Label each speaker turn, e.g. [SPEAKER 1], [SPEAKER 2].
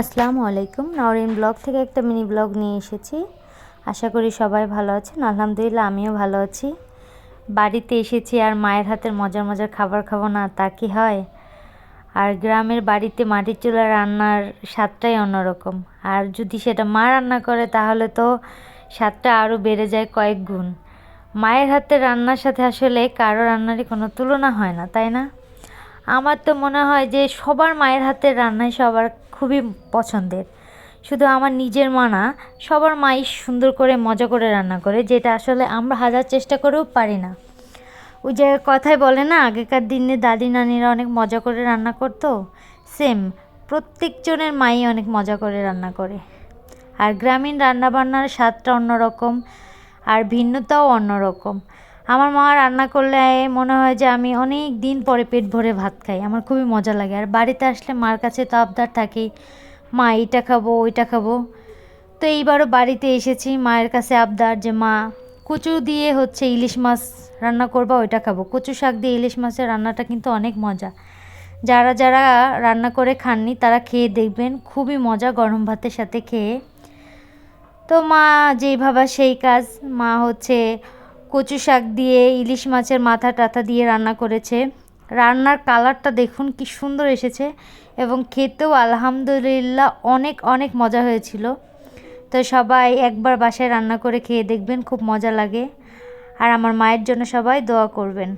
[SPEAKER 1] আসসালামু আলাইকুম। নরিন ব্লগ থেকে একটা মিনি ব্লগ নিয়ে এসেছি। আশা করি সবাই ভালো আছেন। আলহামদুলিল্লাহ, আমিও ভালো আছি। বাড়িতে এসেছি আর মায়ের হাতের মজার মজার খাবার খাব না, তা কি হয়? আর গ্রামের বাড়িতে মাটির চুলা রান্নার স্বাদটাই অন্যরকম। আর যদি সেটা মা রান্না করে, তাহলে তো স্বাদটা আরও বেড়ে যায় কয়েক গুণ। মায়ের হাতের রান্নার সাথে আসলে কারও রান্নারই কোনো তুলনা হয় না, তাই না? আমার তো মনে হয় যে সবার মায়ের হাতের রান্নায় সবার খুবই পছন্দের। শুধু আমার নিজের মা না, সবার মাই সুন্দর করে মজা করে রান্না করে, যেটা আসলে আমরা হাজার চেষ্টা করেও পারি না। ওই যে কথায় বলে না, আগেকার দিনে দাদি নানিরা অনেক মজা করে রান্না করতো? সেম প্রত্যেকজনের মাই অনেক মজা করে রান্না করে। আর গ্রামীণ রান্নাবান্নার স্বাদটা অন্যরকম, আর ভিন্নতাও অন্যরকম। আমার মা রান্না করলে মনে হয় যে আমি অনেক দিন পরে পেট ভরে ভাত খাই। আমার খুবই মজা লাগে। আর বাড়িতে আসলে মার কাছে তো আবদার থাকেই, মা, এইটা খাব, ওইটা খাব। তো এইবারও বাড়িতে এসেছি, মায়ের কাছে আবদার যে, মা, কচু দিয়ে হচ্ছে ইলিশ মাছ রান্না করবা, ওইটা খাব। কচু শাক দিয়ে ইলিশ মাছের রান্নাটা কিন্তু অনেক মজা। যারা যারা রান্না করে খাননি, তারা খেয়ে দেখবেন, খুবই মজা গরম ভাতের সাথে খেয়ে। তো মা যেই ভাবা সেই কাজ। মা হচ্ছে কচু শাক দিয়ে, ইলিশ মাছের মাথা টাথা দিয়ে রান্না করেছে। রান্নার কালারটা দেখুন কি সুন্দর এসেছে এবং খেতেও আলহামদুলিল্লাহ অনেক অনেক মজা হয়েছিল। তো সবাই একবার বাসায় রান্না করে খেয়ে দেখবেন, খুব মজা লাগে। আর আমার মায়ের জন্য সবাই দোয়া করবেন।